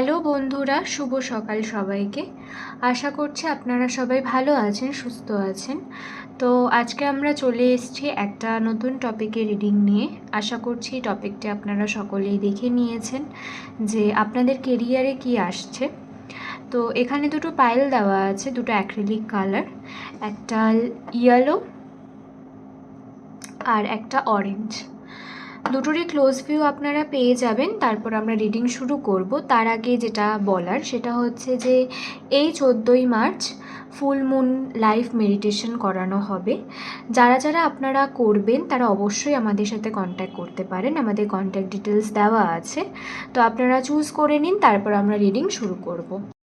Hello বন্ধুরা, শুভ সকাল সবাইকে। আশা করছি আপনারা সবাই ভালো আছেন, সুস্থ আছেন। তো আজকে আমরা চলে এসেছি একটা নতুন টপিকে রিডিং নিয়ে। আশা করছি টপিকটি আপনারা সকলেই দেখে নিয়েছেন যে আপনাদের কেরিয়ারে কি আসছে। তো এখানে দুটো পাইল দেওয়া আছে, দুটো অ্যাক্রিলিক কালার একটা ইয়েলো আর একটা অরেঞ্জ দুটোরই ক্লোজ ভিউ আপনারা পেয়ে যাবেন। তারপর আমরা রিডিং শুরু করব। তার আগে যেটা বলার, সেটা হচ্ছে যে এই চোদ্দোই মার্চ ফুল মুন মেডিটেশন করানো হবে। যারা যারা আপনারা করবেন, তারা অবশ্যই আমাদের সাথে কন্ট্যাক্ট করতে পারেন। আমাদের কন্ট্যাক্ট ডিটেলস দেওয়া আছে। তো আপনারা চুজ করে নিন, তারপর আমরা রিডিং শুরু করব।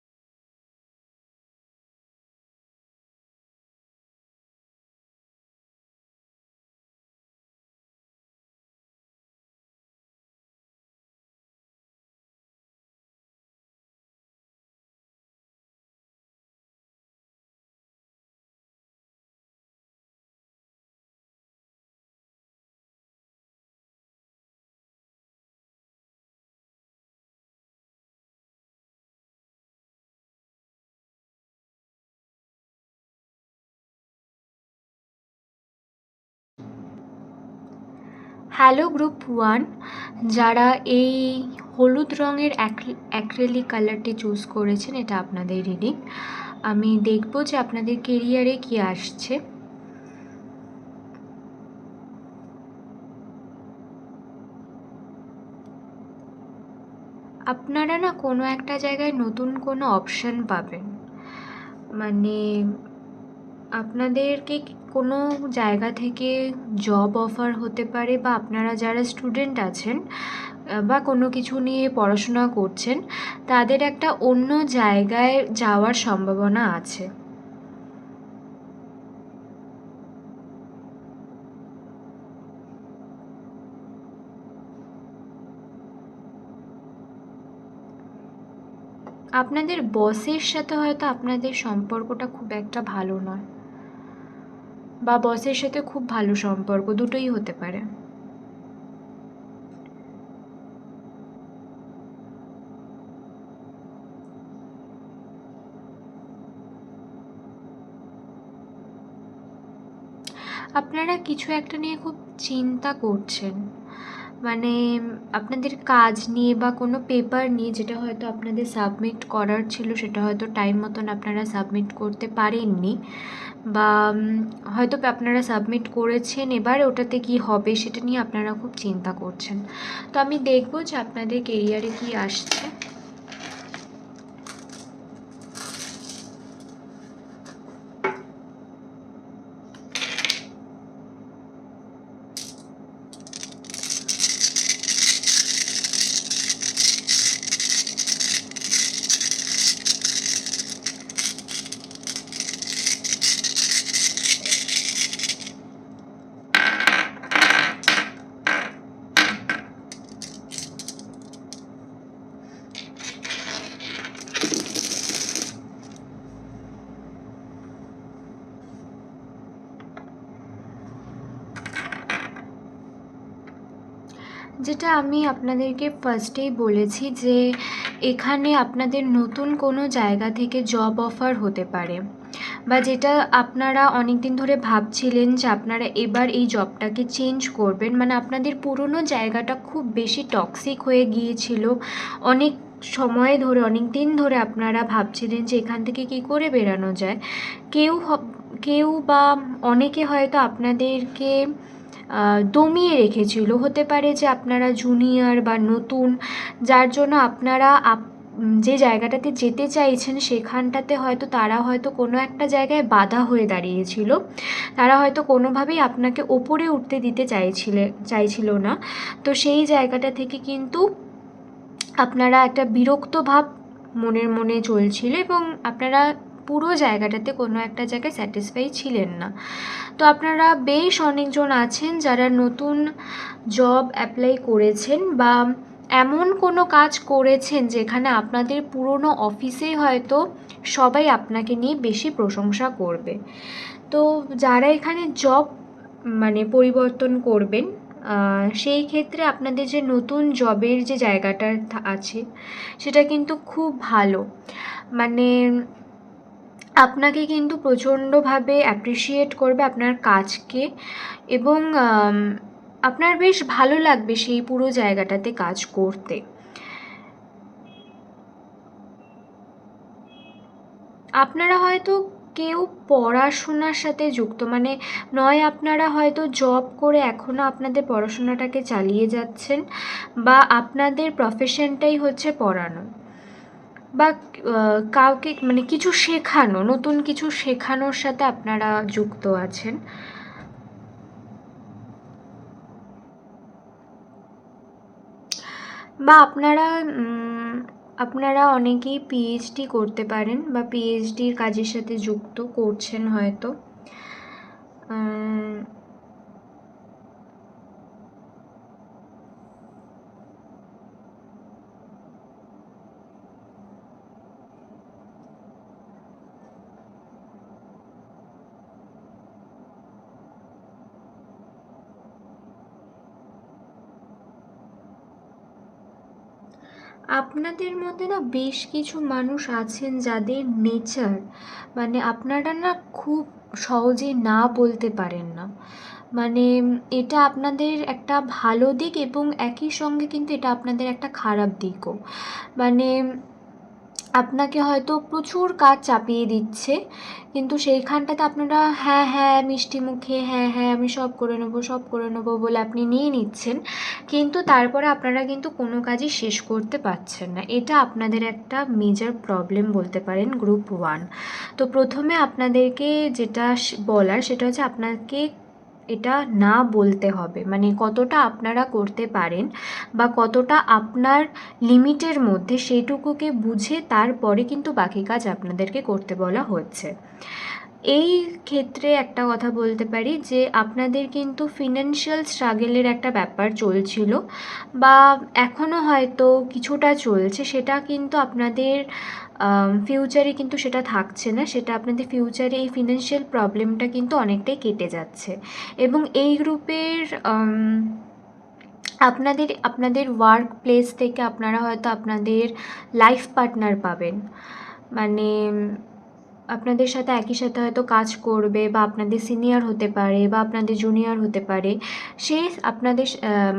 হ্যালো গ্রুপ ওয়ান যারা এই হলুদ রঙের অ্যাক্রেলিক কালারটি চুজ করেছেন, এটা আপনাদের রিডিং আমি দেখব যে আপনাদের কেরিয়ারে কি আসছে। আপনারা না কোনো একটা জায়গায় নতুন কোনো অপশান পাবেন। মানে আপনাদেরকে কোনো জায়গা থেকে জব অফার হতে পারে বা আপনারা যারা স্টুডেন্ট আছেন বা কোনো কিছু নিয়ে পড়াশোনা করছেন, তাদের একটা অন্য জায়গায় যাওয়ার সম্ভাবনা আছে। আপনাদের বসের সাথে হয়তো আপনাদের সম্পর্কটা খুব একটা ভালো নয়। বা বসের সাথে খুব ভালো সম্পর্ক, দুটোই হতে পারে। আপনারা কিছু একটা নিয়ে খুব চিন্তা করছেন। মানে আপনাদের কাজ নিয়ে বা কোনো পেপার নিয়ে যেটা হয়তো আপনাদের সাবমিট করার ছিল, সেটা হয়তো টাইম মতন আপনারা সাবমিট করতে পারেননি। বা হয়তো আপনারা সাবমিট করেছেন, এবার ওটাতে কি হবে সেটা নিয়ে আপনারা খুব চিন্তা করছেন। তো আমি দেখব যে আপনাদের কেরিয়ারে কি আসছে। যেটা আমি আপনাদেরকে ফার্স্টেই বলেছি যে এখানে আপনাদের নতুন কোনো জায়গা থেকে জব অফার হতে পারে বা যেটা আপনারা অনেক দিন ধরে ভাবছিলেন যে আপনারা এবার এই জবটাকে চেঞ্জ করবেন মানে আপনাদের পুরনো জায়গাটা খুব বেশি টক্সিক হয়ে গিয়েছিল। অনেক সময় ধরে অনেক দিন ধরে আপনারা ভাবছিলেন যে এখান থেকে কি করে বেরানো যায়। কেউ কেউ বা অনেকে হয়তো আপনাদেরকে দমিয়ে রেখেছিল। হতে পারে যে আপনারা জুনিয়র বা নতুন, যার জন্য আপনারা যে জায়গাটাতে যেতে চাইছেন সেখানটাতে হয়তো তারা হয়তো কোনো একটা জায়গায় বাধা হয়ে দাঁড়িয়েছিল। তারা হয়তো কোনোভাবেই আপনাকে ওপরে উঠতে দিতে চাইছিলে, চাইছিল না। তো সেই জায়গাটা থেকে কিন্তু আপনারা একটা বিরক্ত ভাব মনের মনে চলছিল এবং আপনারা পুরো জায়গাটাতে কোনো একটা জায়গায় স্যাটিসফাই ছিলেন না। তো আপনারা বেশ অনেকজন আছেন যারা নতুন জব অ্যাপ্লাই করেছেন বা এমন কোনো কাজ করেছেন যেখানে আপনাদের পুরনো অফিসেই হয়তো সবাই আপনাকে নিয়ে বেশি প্রশংসা করবে। তো যারা এখানে জব মানে পরিবর্তন করবেন সেই ক্ষেত্রে আপনাদের যে নতুন জবের যে জায়গাটা আছে, সেটা কিন্তু খুব ভালো। মানে আপনাকে কিন্তু প্রচণ্ডভাবে অ্যাপ্রিসিয়েট করবে আপনার কাজকে এবং আপনার বেশ ভালো লাগবে সেই পুরো জায়গাটাতে কাজ করতে। আপনারা হয়তো কেউ পড়াশোনার সাথে যুক্ত মানে নয় আপনারা হয়তো জব করে এখনও আপনাদের পড়াশোনাটাকে চালিয়ে যাচ্ছেন বা আপনাদের প্রফেশনটাই হচ্ছে পড়ানো। বা কাউকে মানে কিছু শেখানো, নতুন কিছু শেখানোর সাথে আপনারা যুক্ত আছেন? বা আপনারা আপনারা অনেকেই পিএইচডি করতে পারেন বা পিএইচডির কাজের সাথে যুক্ত করছেন হয়তো। আপনাদের মধ্যে না বেশ কিছু মানুষ আছেন যাদের নেচার মানে আপনারা না খুব সহজে না বলতে পারেন না। মানে এটা আপনাদের একটা ভালো দিক এবং একই সঙ্গে কিন্তু এটা আপনাদের একটা খারাপ দিকও। মানে আপনাকে হয়তো প্রচুর কাজ চাপিয়ে দিচ্ছে, কিন্তু সেইখানটাতে আপনারা হ্যাঁ হ্যাঁ মিষ্টি মুখে হ্যাঁ হ্যাঁ আমি সব করে নেব, সব করে নেব বলে আপনি নিয়ে নিচ্ছেন, কিন্তু তারপরে আপনারা কিন্তু কোনো কাজই শেষ করতে পারছেন না। এটা আপনাদের একটা মেজর প্রবলেম বলতে পারেন গ্রুপ ওয়ান তো প্রথমে আপনাদেরকে যেটা বলার সেটা হচ্ছে, আপনাকে এটা না বলতে হবে। মানে কতটা আপনারা করতে পারেন বা কতটা আপনার লিমিটের মধ্যে সেইটুকুকে বুঝে তারপরে কিন্তু বাকি কাজ আপনাদেরকে করতে বলা হচ্ছে। এই ক্ষেত্রে একটা কথা বলতে পারি যে, আপনাদের কিন্তু ফিনান্সিয়াল স্ট্রাগেলের একটা ব্যাপার চলছিল বা এখনও হয়তো কিছুটা চলছে, সেটা কিন্তু আপনাদের ফিউচারে কিন্তু সেটা থাকছে না। সেটা আপনাদের ফিউচারে এই ফিনান্সিয়াল প্রবলেমটা কিন্তু অনেকটাই কেটে যাচ্ছে। এবং এই গ্রুপের আপনাদের আপনাদের ওয়ার্ক প্লেস থেকে আপনারা হয়তো আপনাদের লাইফ পার্টনার পাবেন। মানে আপনাদের সাথে একই সাথে হয়তো কাজ করবে বা আপনাদের সিনিয়র হতে পারে বা আপনাদের জুনিয়র হতে পারে। সে আপনাদের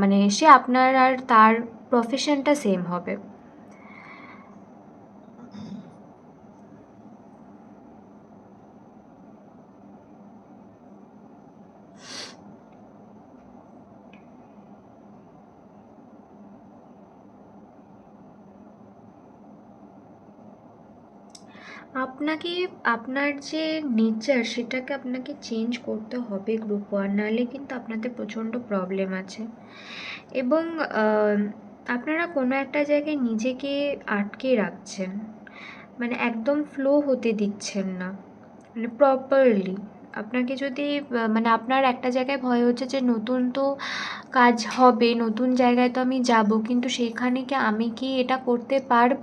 মানে সে আপনার আর তার প্রফেশনটা সেম হবে। আপনাকে, আপনার যে নেচার সেটাকে আপনাকে চেঞ্জ করতে হবে গ্রুপ ওয়ান নাহলে কিন্তু আপনাদের প্রচণ্ড প্রবলেম আছে। এবং আপনারা কোনো একটা জায়গায় নিজেকে আটকে রাখছেন। মানে একদম ফ্লো হতে দিচ্ছেন না। মানে প্রপারলি আপনাকে যদি মানে আপনার একটা জায়গায় ভয় হচ্ছে যে নতুন তো কাজ হবে, নতুন জায়গায় তো আমি যাব, কিন্তু সেখানে কি আমি কি এটা করতে পারব?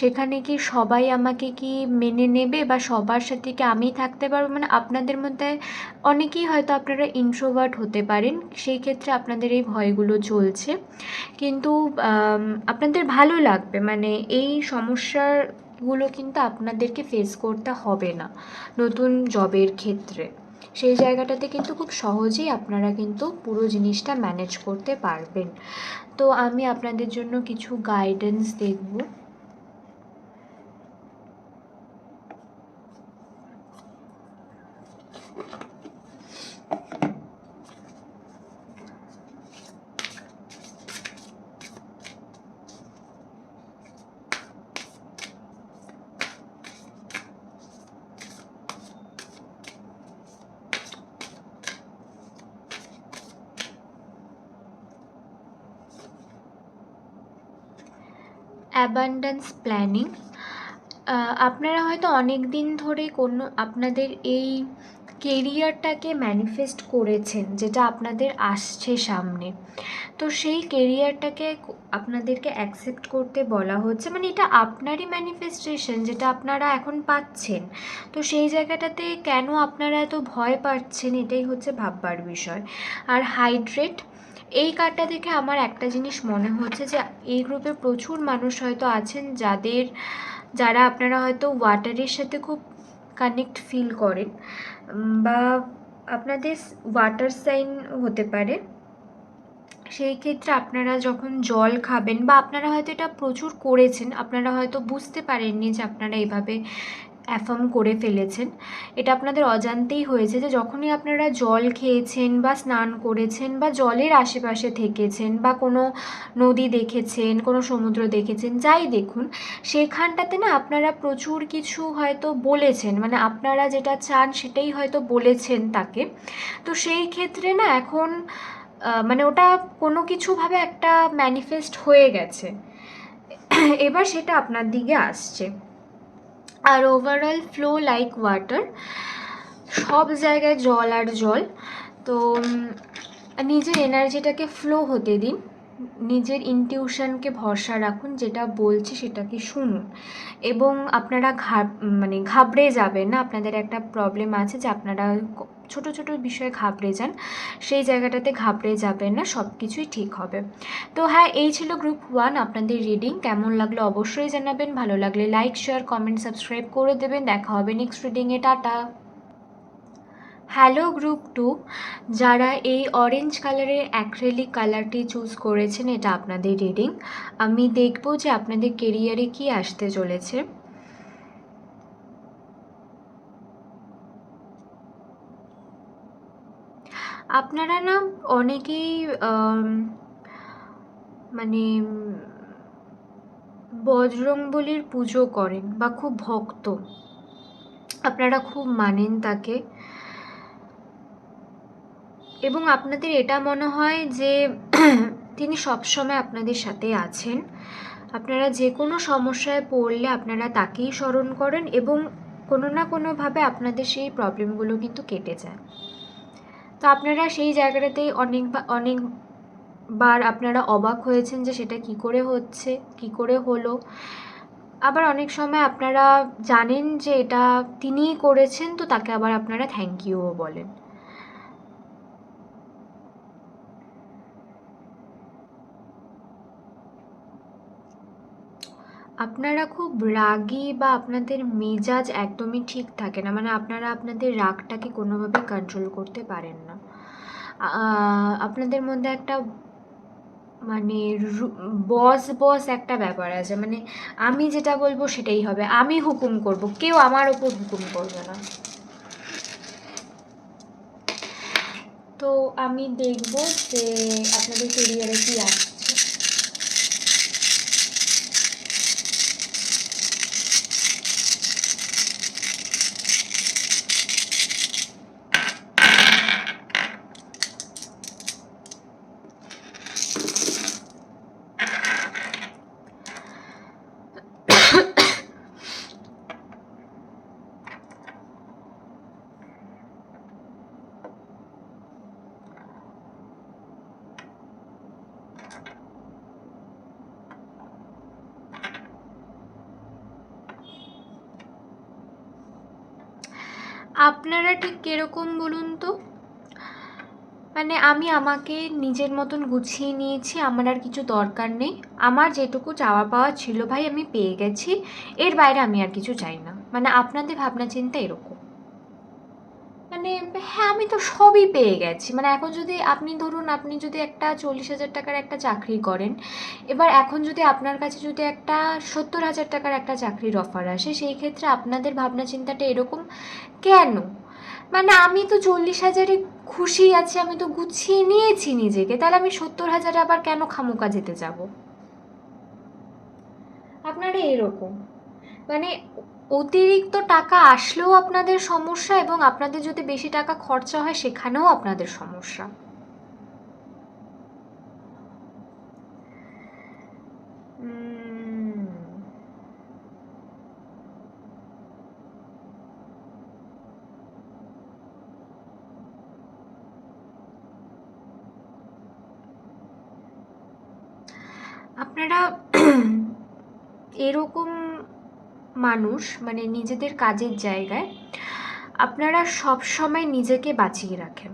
সেখানে কি সবাই আমাকে কি মেনে নেবে বা সবার সাথে কি আমি থাকতে পারব? মানে আপনাদের মধ্যে অনেকেই হয়তো আপনারা ইন্ট্রোভার্ট হতে পারেন, সেই ক্ষেত্রে আপনাদের এই ভয়গুলো চলছে। কিন্তু আপনাদের ভালো লাগবে মানে এই সমস্যাগুলো কিন্তু আপনাদেরকে ফেস করতে হবে না, নতুন জবের ক্ষেত্রে। সেই জায়গাটাতে কিন্তু খুব সহজেই আপনারা কিন্তু পুরো জিনিসটা ম্যানেজ করতে পারবেন। তো আমি আপনাদের জন্য কিছু গাইডেন্স দেখব। অ্যাবান্ডেন্স প্ল্যানিং আপনারা হয়তো অনেক দিন ধরে কোনো আপনাদের এই কেরিয়ারটাকে ম্যানিফেস্ট করেছেন, যেটা আপনাদের আসছে সামনে। তো সেই কেরিয়ারটাকে আপনাদেরকে অ্যাকসেপ্ট করতে বলা হচ্ছে মানে এটা আপনারই ম্যানিফেস্টেশন যেটা আপনারা এখন পাচ্ছেন। তো সেই জায়গাটাতে কেন আপনারা এত ভয় পাচ্ছেন, এটাই হচ্ছে ভাববার বিষয়। আর হাইড্রেট এই কার্ডটা দেখে আমার একটা জিনিস মনে হচ্ছে যে, এই গ্রুপে প্রচুর মানুষ হয়তো আছেন যাদের, যারা আপনারা হয়তো ওয়াটারের সাথে খুব কানেক্ট ফিল করেন। বা আপনাদের ওয়াটার সাইন হতে পারে। সেই ক্ষেত্রে আপনারা যখন জল খাবেন বা আপনারা হয়তো এটা প্রচুর করেছেন, আপনারা হয়তো বুঝতে পারেননি যে আপনারা এভাবে অ্যাফার্ম করে ফেলেছেন। এটা আপনাদের অজান্তেই হয়েছে যে যখনই আপনারা জল খেয়েছেন বা স্নান করেছেন বা জলের আশেপাশে থেকেছেন বা কোনো নদী দেখেছেন, কোনো সমুদ্র দেখেছেন, যাই দেখুন, সেখানটাতে না আপনারা প্রচুর কিছু হয়তো বলেছেন। মানে আপনারা যেটা চান সেটাই হয়তো বলেছেন তাকে। তো সেই ক্ষেত্রে না এখন মানে ওটা কোনো কিছুভাবে একটা ম্যানিফেস্ট হয়ে গেছে। এবার সেটা আপনার দিকে আসছে। আর ওভারঅল ফ্লো লাইক ওয়াটার সব জায়গায় জল আর জল। তো নিজের এনার্জিটাকে ফ্লো হতে দিন। নিজের ইনটিউশনকে ভরসা রাখুন, যেটা বলছে সেটাকে শুনুন। এবং আপনারা ঘা মানে ঘাবড়ে যাবেন না। আপনাদের একটা প্রবলেম আছে যে আপনারা ছোট ছোট বিষয়ে ঘাবড়ে যান, সেই জায়গাটাতে ঘাবড়ে যাবেন না সব কিছুই ঠিক হবে। তো হ্যাঁ এই ছিল গ্রুপ ওয়ান আপনাদের রিডিং, কেমন লাগল অবশ্যই জানাবেন, ভালো লাগলে লাইক, শেয়ার, কমেন্ট, সাবস্ক্রাইব করে দেবেন, দেখা হবে নেক্সট রিডিংয়ে, টাটা। হ্যালো গ্রুপ টু, যারা এই অরেঞ্জ কালারের অ্যাক্রেলিক কালারটি চুজ করেছেন, এটা আপনাদের রিডিং। আমি দেখব যে আপনাদের কেরিয়ারে কি আসতে চলেছে। আপনারা না অনেকেই মানে বজরংবলির পুজো করেন বা খুব ভক্ত। আপনারা খুব মানেন তাকে। এবং আপনাদের এটা মনে হয় যে, তিনি সবসময় আপনাদের সাথে আছেন। আপনারা যে কোনো সমস্যায় পড়লে আপনারা তাকেই স্মরণ করেন এবং কোনো না কোনোভাবে আপনাদের সেই প্রবলেমগুলো কিন্তু কেটে যায়। তো আপনারা সেই জায়গাটাতেই অনেক অনেক বার আপনারা অবাক হয়েছেন যে সেটা কি করে হচ্ছে, কি করে হলো। আবার অনেক সময় আপনারা জানেন যে এটা তিনিই করেছেন, তো তাকে আবার আপনারা থ্যাংক ইউও বলেন। আপনারা খুব রাগী বা আপনাদের মেজাজ একদমই ঠিক থাকে না মানে আপনারা আপনাদের রাগটাকে কোনোভাবে কন্ট্রোল করতে পারেন না। আপনাদের মধ্যে একটা মানে বস বস একটা ব্যাপার আছে মানে আমি যেটা বলব সেটাই হবে, আমি হুকুম করব, কেউ আমার ওপর হুকুম করবে না। তো আমি দেখব যে আপনাদের কেরিয়ারে কি আসছে আপনারা ঠিক কেরকম বলুন তো? মানে আমি আমাকে নিজের মতন গুছিয়ে নিয়েছি, আমার আর কিছু দরকার নেই। আমার যেটুকু চাওয়া পাওয়া ছিল ভাই, আমি পেয়ে গেছি। এর বাইরে আমি আর কিছু চাই না। মানে আপনাদের ভাবনা চিন্তা এরকম। মানে হ্যাঁ আমি তো সবই পেয়ে গেছি। মানে এখন যদি আপনি ধরুন, আপনি যদি একটা চল্লিশ হাজার টাকার একটা চাকরি করেন, এবার এখন যদি আপনার কাছে যদি একটা সত্তর হাজার টাকার একটা চাকরির অফার আসে, সেই ক্ষেত্রে আপনাদের ভাবনা চিন্তাটা এরকম কেন? মানে আমি তো চল্লিশ হাজারে খুশি আছি, আমি তো গুছিয়ে নিয়েছি নিজেকে, তাহলে আমি সত্তর হাজারে আবার কেন খামোকা যেতে যাব? আপনারা এরকম। মানে অতিরিক্ত টাকা আসলেও আপনাদের সমস্যা এবং আপনাদের যদি বেশি টাকা খরচা হয়, সেখানেও আপনাদের সমস্যা। আপনারা এরকম মানুষ মানে নিজেদের কাজের জায়গায়, আপনারা সব সময় নিজেকে বাঁচিয়ে রাখেন।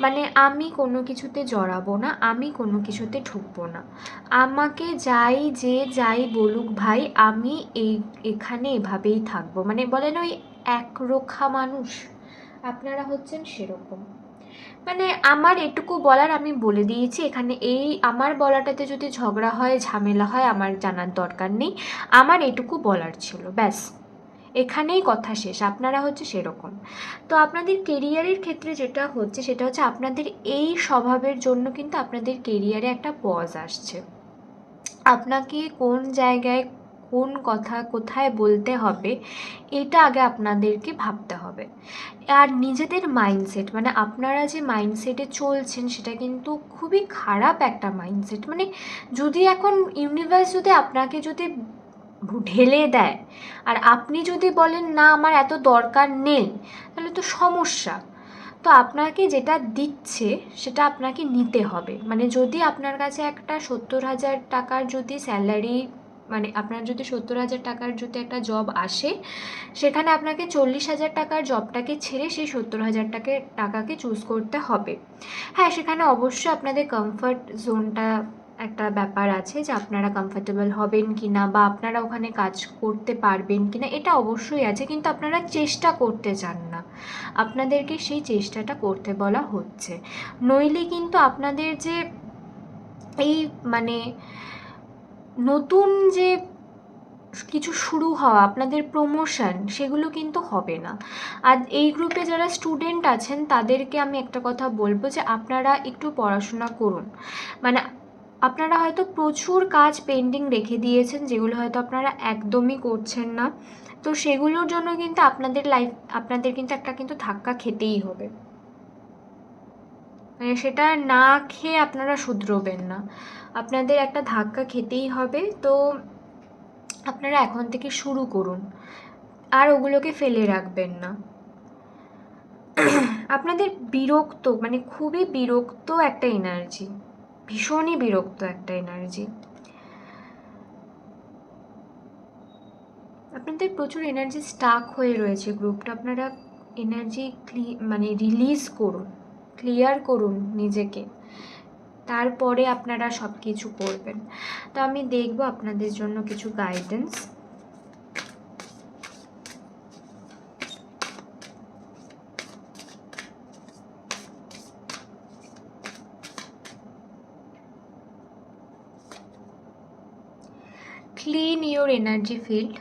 মানে আমি কোনো কিছুতে জড়াবো না, আমি কোনো কিছুতে ঢুকবো না। আমাকে যাই যে যাই বলুক ভাই, আমি এই, এখানে এভাবেই থাকব। মানে বলেন ওই একরোখা মানুষ, আপনারা হচ্ছেন সেরকম। মানে আমার এটুকু বলার আমি বলে দিয়েছি, এখানে এই আমার বলাটাতে যদি ঝগড়া হয়, ঝামেলা হয়, আমার জানার দরকার নেই। আমার এটুকু বলার ছিল, ব্যাস। এখানেই কথা শেষ, আপনারা হচ্ছে সেরকম। তো আপনাদের কেরিয়ারের ক্ষেত্রে যেটা হচ্ছে, সেটা হচ্ছে আপনাদের এই স্বভাবের জন্য কিন্তু আপনাদের কেরিয়ারে একটা পজ আসছে। আপনাকে কোন জায়গায় কোন কথা কোথায় বলতে হবে, এটা আগে আপনাদেরকে ভাবতে হবে। আর নিজেদের মাইন্ডসেট মানে আপনারা যে মাইন্ডসেটে চলছেন, সেটা কিন্তু খুবই খারাপ একটা মাইন্ডসেট মানে যদি এখন ইউনিভার্স যদি আপনাকে যদি ঢেলে দেয়, আর আপনি যদি বলেন, না, আমার এত দরকার নেই, তাহলে তো সমস্যা। তো আপনাকে যেটা দিচ্ছে, সেটা আপনাকে নিতে হবে। মানে যদি আপনার কাছে একটা সত্তর হাজার টাকার যদি স্যালারি মানে আপনার যদি সত্তর হাজার টাকার যদি একটা জব আসে, সেখানে আপনাকে চল্লিশ হাজার টাকার জবটাকে ছেড়ে সেই সত্তর হাজার টাকে, টাকাকে চুজ করতে হবে। হ্যাঁ সেখানে অবশ্যই আপনাদের কমফর্ট জোনটা একটা ব্যাপার আছে যে আপনারা কমফর্টেবল হবেন কি না বা আপনারা ওখানে কাজ করতে পারবেন কি না এটা অবশ্যই আছে, কিন্তু আপনারা চেষ্টা করতে চান না। আপনাদেরকে সেই চেষ্টাটা করতে বলা হচ্ছে। নইলে কিন্তু আপনাদের যে এই মানে নতুন যে কিছু শুরু হওয়া, আপনাদের প্রমোশন সেগুলো কিন্তু হবে না। আর এই গ্রুপে যারা স্টুডেন্ট আছেন, তাদেরকে আমি একটা কথা বলব যে, আপনারা একটু পড়াশোনা করুন। মানে আপনারা হয়তো প্রচুর কাজ পেন্ডিং রেখে দিয়েছেন, যেগুলো হয়তো আপনারা একদমই করছেন না। তো সেগুলোর জন্য কিন্তু আপনাদের লাইফ আপনাদের কিন্তু একটা কিন্তু ধাক্কা খেতেই হবে। মানে সেটা না খেয়ে আপনারা শুধরোবেন না। আপনাদের একটা ধাক্কা খেতেই হবে, তো আপনারা এখন থেকে শুরু করুন। আর ওগুলোকে ফেলে রাখবেন না। আপনাদের বিরক্ত মানে খুবই বিরক্ত একটা এনার্জি ভীষণই বিরক্ত একটা এনার্জি আপনাদের প্রচুর এনার্জি স্টাক হয়ে রয়েছে গ্রুপটা আপনারা এনার্জি ক্লি মানে রিলিজ করুন ক্লিয়ার করুন নিজেকে। তারপরে আপনারা সব কিছু করবেন। তো আমি দেখব আপনাদের জন্য কিছু guidance clean your energy field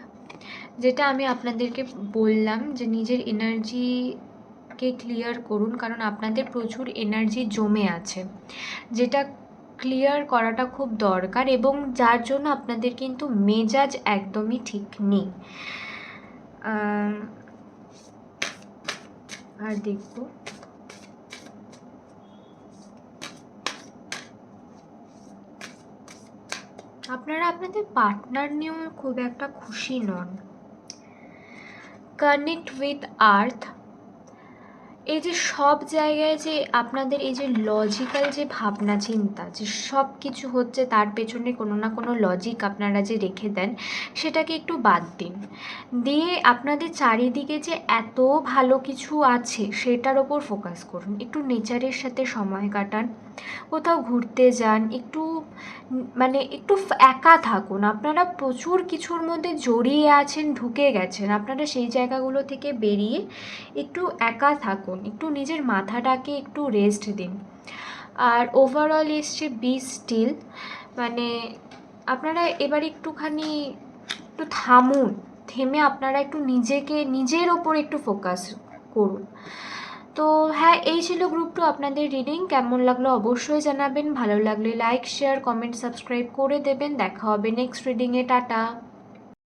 যেটা আমি আপনাদেরকে বললাম যে নিজের এনার্জিকে ক্লিয়ার করুন, কারণ আপনাদের প্রচুর এনার্জি জমে আছে। যেটা ক্লিয়ার করাটা খুব দরকার এবং যার জন্য আপনাদের কিন্তু মেজাজ একদমই ঠিক নেই। আর দেখব। আপনারা আপনাদের পার্টনার নিয়েও খুব একটা খুশি নন। কানেক্ট উইথ আর্থ এই যে সব জায়গায় যে আপনাদের এই যে লজিক্যাল যে ভাবনা, চিন্তা, যে সব কিছু হচ্ছে তার পেছনে কোনো না কোনো লজিক আপনারা যে রেখে দেন, সেটাকে একটু বাদ দিন। দিয়ে আপনাদের চারিদিকে যে এত ভালো কিছু আছে সেটার ওপর ফোকাস করুন। একটু নেচারের সাথে সময় কাটান, কোথাও ঘুরতে যান, একটু মানে একটু একা থাকুন। আপনারা প্রচুর কিছুর মধ্যে জড়িয়ে আছেন, ঢুকে গেছেন। আপনারা সেই জায়গাগুলো থেকে বেরিয়ে একটু একা থাকুন। একটু নিজের মাথাটাকে একটু রেস্ট দিন। আর ওভারঅল এসছে বি স্টিল মানে আপনারা এবার একটুখানি একটু থামুন, থেমে আপনারা একটু নিজেকে, নিজের ওপর একটু ফোকাস করুন। তো হ্যাঁ এই ছিল গ্রুপ টু আপনাদের রিডিং কেমন লাগল অবশ্যই জানাবেন। ভালো লাগলে লাইক শেয়ার কমেন্ট সাবস্ক্রাইব করে দেবেন। দেখা হবে নেক্সট রিডিংয়ে টাটা।